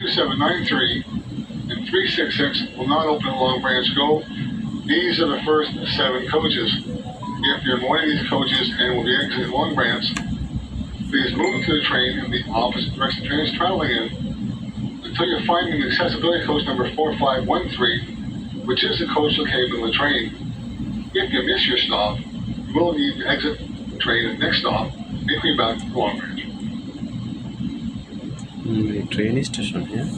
2793 and 366 will not open Long Branch Go. These are the first seven coaches. If you're in one of these coaches and will be exiting Long Branch, please move to the train in the opposite direction the train is traveling in until you're finding accessibility coach number 4513, which is the coach located on the train. If you miss your stop, you will need to exit the train at the next stop and be back to Long Branch. Train station হ্যাঁ।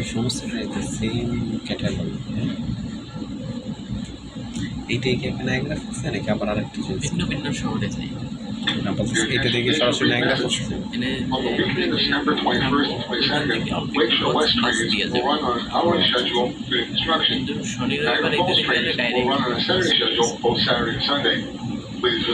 এই সমস্তটা এটা same category হ্যাঁ এইটাই কি এখানে Niagara ফুটছে নাকি আবার আরেকটা চলছে ভিন্ন ভিন্ন শহরে যাই না বলতেছি এইটা দেখে সরাসরি নায়গ্রা ফুটছে এনে